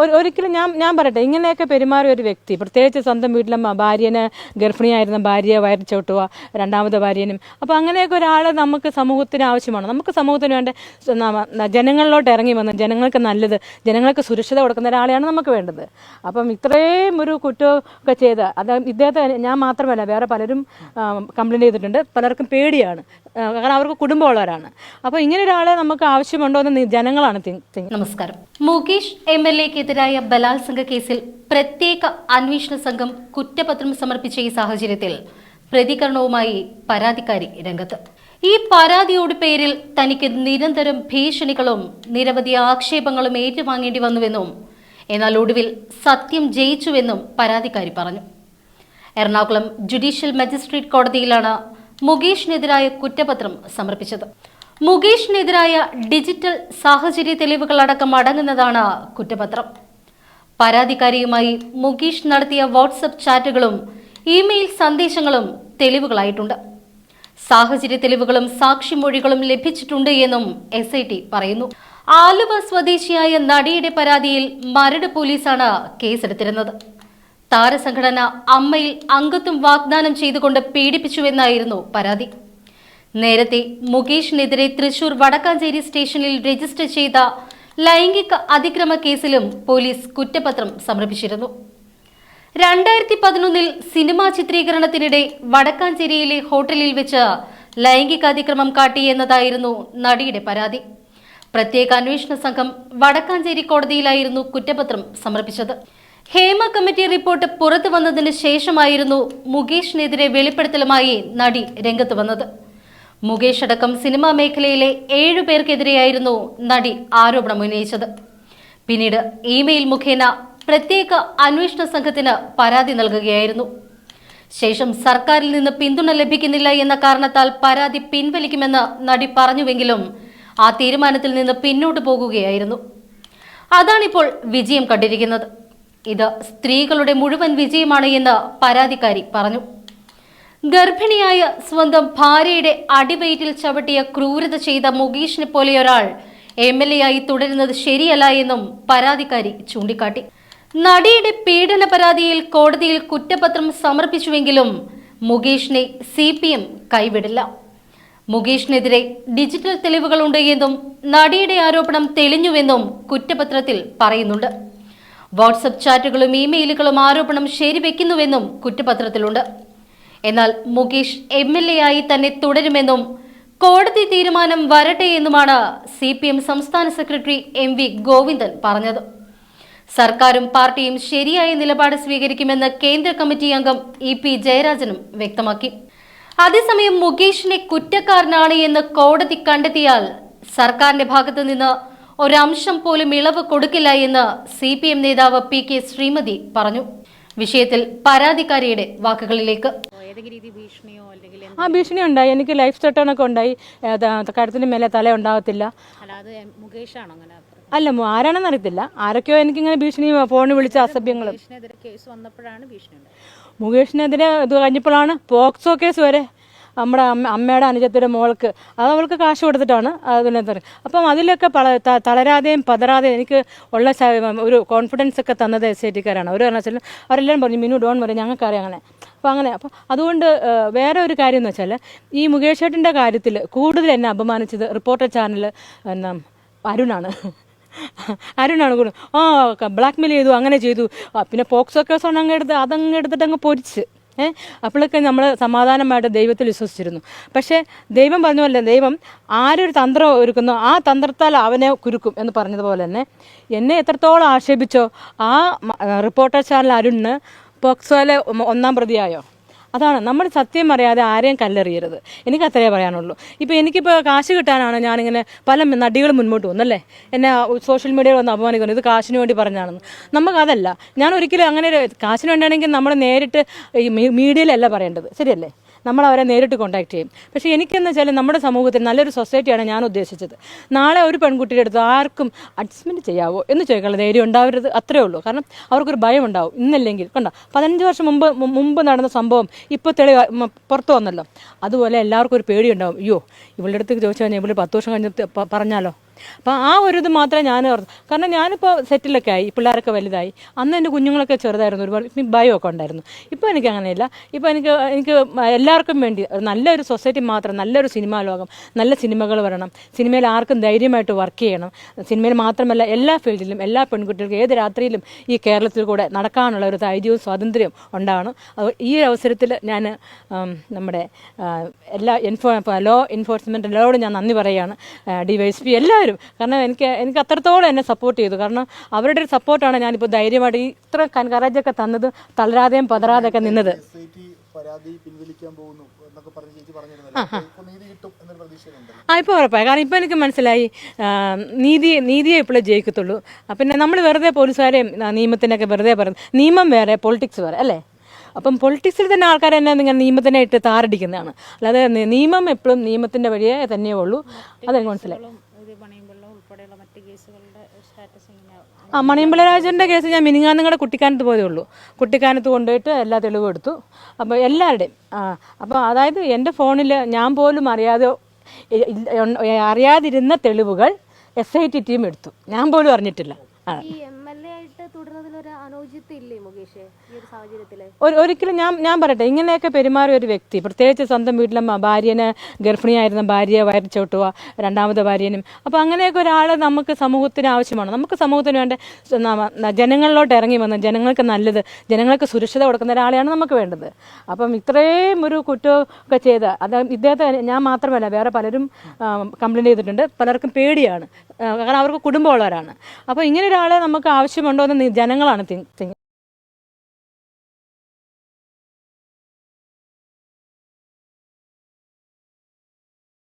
ഒരു ഒരിക്കലും ഞാൻ ഞാൻ പറയട്ടെ ഇങ്ങനെയൊക്കെ പെരുമാറിയ ഒരു വ്യക്തി പ്രത്യേകിച്ച് സ്വന്തം വീട്ടിലെ ഭാര്യനെ ഗർഭിണിയായിരുന്ന ഭാര്യയെ വയറി ചവിട്ടുക രണ്ടാമത്തെ ഭാര്യനും അപ്പോൾ അങ്ങനെയൊക്കെ ഒരാൾ നമുക്ക് സമൂഹത്തിന് ആവശ്യമാണ്. നമുക്ക് സമൂഹത്തിന് വേണ്ട ജനങ്ങളിലോട്ട് ഇറങ്ങി വന്ന് ജനങ്ങൾക്ക് നല്ലത് ജനങ്ങൾക്ക് സുരക്ഷിത കൊടുക്കുന്ന ഒരാളെയാണ് നമുക്ക് വേണ്ടത്. അപ്പം ഇത്രയും ഒരു കുറ്റമൊക്കെ ചെയ്ത് അത് ഇദ്ദേഹത്തെ ഞാൻ മാത്രമല്ല വേറെ പലരും കംപ്ലൈന്റ് ചെയ്തിട്ടുണ്ട്. പലർക്കും പേടിയാണ്. കാരണം അവർക്ക് കുടുംബമുള്ളവരാണ്. അപ്പോൾ ഇങ്ങനെ ഒരാളെ നമുക്ക് ആവശ്യമുണ്ടോ എന്ന് ജനങ്ങളാണ് നമസ്കാരം. മുകേഷ് എം എൽ എക്കെതിരായ ബലാത്സംഗ കേസിൽ പ്രത്യേക അന്വേഷണ സംഘം കുറ്റപത്രം സമർപ്പിച്ച ഈ സാഹചര്യത്തിൽ പ്രതികരണവുമായി പരാതിക്കാരി രംഗത്ത്. ഈ പരാതിയുടെ പേരിൽ തനിക്ക് നിരന്തരം ഭീഷണികളും നിരവധി ആക്ഷേപങ്ങളും ഏറ്റുവാങ്ങേണ്ടി വന്നുവെന്നും എന്നാൽ ഒടുവിൽ സത്യം ജയിച്ചുവെന്നും പരാതിക്കാരി പറഞ്ഞു. എറണാകുളം ജുഡീഷ്യൽ മജിസ്ട്രേറ്റ് കോടതിയിലാണ് മുകേഷിനെതിരായ കുറ്റപത്രം സമർപ്പിച്ചത്. മുകേഷിനെതിരായ ഡിജിറ്റൽ സാഹചര്യ തെളിവുകൾ അടക്കം അടങ്ങുന്നതാണ് കുറ്റപത്രം. പരാതിക്കാരിയുമായി മുകേഷ് നടത്തിയ വാട്സപ്പ് ചാറ്റുകളും ഇമെയിൽ സന്ദേശങ്ങളും തെളിവുകളായിട്ടുണ്ട്. സാഹചര്യ തെളിവുകളും സാക്ഷിമൊഴികളും ലഭിച്ചിട്ടുണ്ട് എന്നും എസ് ഐ ടി പറയുന്നു. ആലുവ സ്വദേശിയായ നടിയുടെ പരാതിയിൽ മരട് പോലീസാണ് കേസെടുത്തിരുന്നത്. താരസംഘടന അമ്മയിൽ അംഗത്വം വാഗ്ദാനം ചെയ്തുകൊണ്ട് പീഡിപ്പിച്ചുവെന്നായിരുന്നു പരാതി. നേരത്തെ മുകേഷിനെതിരെ തൃശൂർ വടക്കാഞ്ചേരി സ്റ്റേഷനിൽ രജിസ്റ്റർ ചെയ്ത ലൈംഗിക അതിക്രമ കേസിലും പോലീസ് കുറ്റപത്രം സമർപ്പിച്ചിരുന്നു. രണ്ടായിരത്തി പതിനൊന്നിൽ സിനിമാ ചിത്രീകരണത്തിനിടെ വടക്കാഞ്ചേരിയിലെ ഹോട്ടലിൽ വെച്ച് ലൈംഗികാതിക്രമം കാട്ടി എന്നതായിരുന്നു നടിയുടെ പരാതി. പ്രത്യേക അന്വേഷണ സംഘം വടക്കാഞ്ചേരി കോടതിയിലായിരുന്നു കുറ്റപത്രം സമർപ്പിച്ചത്. ഹേമ കമ്മിറ്റി റിപ്പോർട്ട് പുറത്തു വന്നതിന് ശേഷമായിരുന്നു മുകേഷിനെതിരെ വെളിപ്പെടുത്തലുമായി നടി രംഗത്ത് വന്നത്. മുകേഷ് അടക്കം സിനിമാ മേഖലയിലെ ഏഴു പേർക്കെതിരെയായിരുന്നു നടി ആരോപണം ഉന്നയിച്ചത്. പിന്നീട് ഇമെയിൽ മുഖേന പ്രത്യേക അന്വേഷണ സംഘത്തിന് പരാതി നൽകുകയായിരുന്നു. ശേഷം സർക്കാരിൽ നിന്ന് പിന്തുണ ലഭിക്കുന്നില്ല എന്ന കാരണത്താൽ പരാതി പിൻവലിക്കുമെന്ന് നടി പറഞ്ഞുവെങ്കിലും ആ തീരുമാനത്തിൽ നിന്ന് പിന്നോട്ട് പോകുകയായിരുന്നു. അതാണിപ്പോൾ വിജയം കണ്ടിരിക്കുന്നത്. ഇത് സ്ത്രീകളുടെ മുഴുവൻ വിജയമാണ് എന്ന് പരാതിക്കാരി പറഞ്ഞു. ഗർഭിണിയായ സ്വന്തം ഭാര്യയുടെ അടിവയറ്റിൽ ചവിട്ടിയ ക്രൂരത ചെയ്ത മുകേഷിനെ പോലെ ഒരാൾ എം എൽ എ ആയി തുടരുന്നത് ശരിയല്ല എന്നും പരാതിക്കാരി ചൂണ്ടിക്കാട്ടി. നടിയുടെ പീഡന പരാതിയിൽ കോടതിയിൽ കുറ്റപത്രം സമർപ്പിച്ചുവെങ്കിലും മുകേഷിനെ സി പി എം കൈവിടില്ല. മുകേഷിനെതിരെ ഡിജിറ്റൽ തെളിവുകളുണ്ട് എന്നും നടിയുടെ ആരോപണം തെളിഞ്ഞുവെന്നും കുറ്റപത്രത്തിൽ പറയുന്നുണ്ട്. വാട്സപ്പ് ചാറ്റുകളും ഇമെയിലുകളും ആരോപണം ശരിവെക്കുന്നുവെന്നും കുറ്റപത്രത്തിലുണ്ട്. എന്നാൽ മുകേഷ് എം എൽ എ ആയി തന്നെ തുടരുമെന്നും കോടതി തീരുമാനം വരട്ടെ എന്നുമാണ് സി പി എം സംസ്ഥാന സെക്രട്ടറി എം വി ഗോവിന്ദൻ പറഞ്ഞത്. സർക്കാരും പാർട്ടിയും ശരിയായ നിലപാട് സ്വീകരിക്കുമെന്ന് കേന്ദ്ര കമ്മിറ്റി അംഗം ഇ പി ജയരാജനും വ്യക്തമാക്കി. അതേസമയം മുകേഷിനെ കുറ്റക്കാരനാണ് എന്ന് കോടതി കണ്ടെത്തിയാൽ സർക്കാരിന്റെ ഭാഗത്തു നിന്ന് ഒരംശം പോലും ഇളവ് കൊടുക്കില്ല എന്ന് സി പി എം നേതാവ് പി കെ ശ്രീമതി പറഞ്ഞു. വിഷയത്തിൽ പരാതിക്കാരിയുടെ വാക്കുകളിലേക്ക്. ആ ഭീഷണി ഉണ്ടായി എനിക്ക് ലൈഫ് ത്രെട്ടണൊക്കെ ഉണ്ടായി. കഴുത്തിന് മേലെ തല ഉണ്ടാകത്തില്ല? അല്ല ആരാണെന്ന് അറിയത്തില്ല. ആരൊക്കെയോ എനിക്കിങ്ങനെ ഭീഷണി ഫോണിൽ വിളിച്ച അസഭ്യങ്ങളും. മുകേഷിനെതിരെ ഇത് കഴിഞ്ഞപ്പോഴാണ് പോക്സോ കേസ് വരെ നമ്മുടെ അമ്മ അമ്മയുടെ അനുജത്തിന്റെ മോൾക്ക്. അത് അവൾക്ക് കാശ് കൊടുത്തിട്ടാണ് അതിനകത്ത് അപ്പം അതിലൊക്കെ ത- തളരാതെയും പതരാതെയും എനിക്ക് ഉള്ള ഒരു കോൺഫിഡൻസ് ഒക്കെ തന്നത് എസ് ഐ ടിക്കാരാണ് അവർ കാരണവശാലും അവരെല്ലാം പറഞ്ഞു മിനു ഡോൺ പറയും ഞങ്ങൾക്കറിയാം അങ്ങനെ. അപ്പോൾ അങ്ങനെ അപ്പോൾ അതുകൊണ്ട് വേറെ ഒരു കാര്യം എന്ന് വെച്ചാൽ ഈ മുകേഷ് ഏട്ടന്റെ കാര്യത്തിൽ കൂടുതൽ എന്നെ അപമാനിച്ചത് റിപ്പോർട്ടർ ചാനൽ എന്നാ അരുണാണ്. അരുണാണ് കൂടുതൽ. ആ ബ്ലാക്ക് മെയിൽ ചെയ്തു അങ്ങനെ ചെയ്തു. പിന്നെ പോക്സോ കേസ് അങ്ങ് എടുത്ത് അതങ്ങ് എടുത്തിട്ട് അങ്ങ് പൊരിച്ച്. ഏഹ് അപ്പോഴൊക്കെ നമ്മൾ സമാധാനമായിട്ട് ദൈവത്തിൽ വിശ്വസിച്ചിരുന്നു. പക്ഷേ ദൈവം പറഞ്ഞ പോലെ ദൈവം ആരൊരു തന്ത്രം ഒരുക്കുന്നോ ആ തന്ത്രത്താൽ അവനെ കുരുക്കും എന്ന് പറഞ്ഞതുപോലെ തന്നെ എന്നെ എത്രത്തോളം ആക്ഷേപിച്ചോ ആ റിപ്പോർട്ടർ ചാനൽ അരുണിന് പോക്സോയിലെ ഒന്നാം പ്രതിയായോ? അതാണ്. നമ്മൾ സത്യം അറിയാതെ ആരെയും കല്ലെറിയരുത്. എനിക്ക് അത്രേ പറയാനുള്ളൂ. ഇപ്പോൾ എനിക്കിപ്പോൾ കാശ് കിട്ടാനാണ് ഞാനിങ്ങനെ പല നടികൾ മുന്നോട്ട് വന്നല്ലേ എന്നെ സോഷ്യൽ മീഡിയയിൽ വന്ന് അപമാനിക്കുന്നു. ഇത് കാശിന് വേണ്ടി പറഞ്ഞാണെന്ന്. നമുക്കതല്ല. ഞാൻ ഒരിക്കലും അങ്ങനെ കാശിന് വേണ്ടിയാണെങ്കിൽ നമ്മൾ നേരിട്ട് ഈ മീഡിയയിലല്ല പറയേണ്ടത്. ശരിയല്ലേ? നമ്മൾ അവരെ നേരിട്ട് കോൺടാക്ട് ചെയ്യും. പക്ഷേ എനിക്കെന്ന് വെച്ചാൽ നമ്മുടെ സമൂഹത്തിൽ നല്ലൊരു സൊസൈറ്റിയാണ് ഞാൻ ഉദ്ദേശിച്ചത്. നാളെ ഒരു പെൺകുട്ടിയുടെ അടുത്ത് ആർക്കും അഡ്ജസ്റ്റ്മെന്റ് ചെയ്യാവോ എന്ന് ചോദിക്കാനുള്ള ധൈര്യം ഉണ്ടാവരുത് അത്രേ ഉള്ളൂ. കാരണം അവർക്കൊരു ഭയം ഉണ്ടാവും ഇന്നല്ലെങ്കിൽ കണ്ടോ പതിനഞ്ച് വർഷം മുമ്പ് മുമ്പ് നടന്ന സംഭവം ഇപ്പോൾ തെളി പുറത്ത് വന്നല്ലോ. അതുപോലെ എല്ലാവർക്കും ഒരു പേടിയുണ്ടാവും. അയ്യോ ഇവളുടെ അടുത്ത് ചോദിച്ചു കഴിഞ്ഞാൽ ഇവിടെ പത്ത് വർഷം കഴിഞ്ഞ് പറഞ്ഞാലോ? അപ്പോൾ ആ ഒരു ഇത് മാത്രമേ ഞാൻ ഓർത്തു കാരണം ഞാനിപ്പോൾ സെറ്റിലൊക്കെ ആയി പിള്ളേരൊക്കെ വലുതായി. അന്ന് എന്റെ കുഞ്ഞുങ്ങളൊക്കെ ചെറുതായിരുന്നു ഒരുപാട് ഭയമൊക്കെ ഉണ്ടായിരുന്നു. ഇപ്പോൾ എനിക്ക് അങ്ങനെയില്ല. ഇപ്പോൾ എനിക്ക് എനിക്ക് എല്ലാവർക്കും വേണ്ടി നല്ലൊരു സൊസൈറ്റി മാത്രം നല്ലൊരു സിനിമാ ലോകം നല്ല സിനിമകൾ വരണം. സിനിമയിൽ ആർക്കും ധൈര്യമായിട്ട് വർക്ക് ചെയ്യണം. സിനിമയിൽ മാത്രമല്ല എല്ലാ ഫീൽഡിലും എല്ലാ പെൺകുട്ടികൾക്കും ഏത് രാത്രിയിലും ഈ കേരളത്തിൽ കൂടെ നടക്കാനുള്ള ഒരു ധൈര്യവും സ്വാതന്ത്ര്യവും ഉണ്ടാവണം. അത് ഈ ഒരു അവസരത്തിൽ ഞാൻ നമ്മുടെ എല്ലാ എൻഫോ ലോ എൻഫോഴ്സ്മെന്റിനോട് ഞാൻ നന്ദി പറയുകയാണ്. ഡി വൈ എസ് പി എല്ലാവരും കാരണം എനിക്ക് എനിക്ക് അത്രത്തോളം എന്നെ സപ്പോർട്ട് ചെയ്തു. കാരണം അവരുടെ ഒരു സപ്പോർട്ടാണ് ഞാനിപ്പോൾ ധൈര്യമായിട്ട് ഇത്ര കറേജൊക്കെ തന്നത് തളരാതെയും പതറാതെയൊക്കെ നിന്നത്. പരാതി പിൻവലിക്കാൻ പോകുന്നു എന്നൊക്കെ പറഞ്ഞ് ചേച്ചി പറഞ്ഞിരുന്നല്ലോ. ഇപ്പൊ നീതി കിട്ടും എന്നൊരു പ്രതീക്ഷയുണ്ട് ആ ഇപ്പോൾ ഉറപ്പായി. കാരണം ഇപ്പോൾ എനിക്ക് മനസ്സിലായി നീതി നീതിയെ ഇപ്പോഴേ ജയിക്കത്തുള്ളൂ. പിന്നെ നമ്മൾ വെറുതെ പോലീസുകാരെയും നിയമത്തിനൊക്കെ വെറുതെ പറയുന്നു നിയമം വേറെ പൊളിറ്റിക്സ് വേറെ അല്ലേ? അപ്പം പൊളിറ്റിക്സിൽ തന്നെ ആൾക്കാർ എന്നെ നിങ്ങൾ നിയമത്തിനായിട്ട് താറടിക്കുന്നതാണ് അല്ലാതെ നിയമം എപ്പോഴും നിയമത്തിന്റെ വഴിയേ തന്നെയേ ഉള്ളൂ. അതെനിക്ക് മനസ്സിലായി. ആ മണിയമ്പല രാജന്റെ കേസ് ഞാൻ മിനിങ്ങാന്നങ്ങളുടെ കുട്ടിക്കാനത്ത് പോയതേ ഉള്ളൂ. കുട്ടിക്കാനത്ത് കൊണ്ടുപോയിട്ട് എല്ലാ തെളിവും എടുത്തു. അപ്പോൾ എല്ലാവരുടെയും ആ അപ്പോൾ അതായത് എന്റെ ഫോണിൽ ഞാൻ പോലും അറിയാതെ അറിയാതിരുന്ന തെളിവുകൾ എസ് ഐ ടി ടീം എടുത്തു. ഞാൻ പോലും അറിഞ്ഞിട്ടില്ല. ആ. ആയിട്ട് തുടരുന്നതിലൊരു അനൗചിത്യം ഇല്ലേ മുകേഷ് ഈ ഒരു സാഹചര്യത്തിൽ ഒരു ഒരിക്കലും ഞാൻ ഞാൻ പറയട്ടെ ഇങ്ങനെയൊക്കെ പെരുമാറിയ ഒരു വ്യക്തി പ്രത്യേകിച്ച് സ്വന്തം വീട്ടിലെ ഭാര്യന് ഗർഭിണിയായിരുന്ന ഭാര്യയെ വയറി ചവിട്ടുക രണ്ടാമത്തെ ഭാര്യനും അപ്പോൾ അങ്ങനെയൊക്കെ ഒരാൾ നമുക്ക് സമൂഹത്തിന് ആവശ്യമാണ്. നമുക്ക് സമൂഹത്തിന് വേണ്ട ജനങ്ങളിലോട്ട് ഇറങ്ങി വന്ന ജനങ്ങൾക്ക് നല്ലത് ജനങ്ങൾക്ക് സുരക്ഷിത കൊടുക്കുന്ന ഒരാളെയാണ് നമുക്ക് വേണ്ടത്. അപ്പം ഇത്രയും ഒരു കുറ്റമൊക്കെ ചെയ്ത് അത് ഇദ്ദേഹത്തെ ഞാൻ മാത്രമല്ല വേറെ പലരും കംപ്ലൈന്റ് ചെയ്തിട്ടുണ്ട്. പലർക്കും പേടിയാണ്. കാരണം അവർക്ക് കുടുംബമുള്ളവരാണ്. അപ്പോൾ ഇങ്ങനെ ഒരാളെ നമുക്ക് ആവശ്യമുണ്ടോ എന്ന് ജനങ്ങളാണ് തിങ്ക്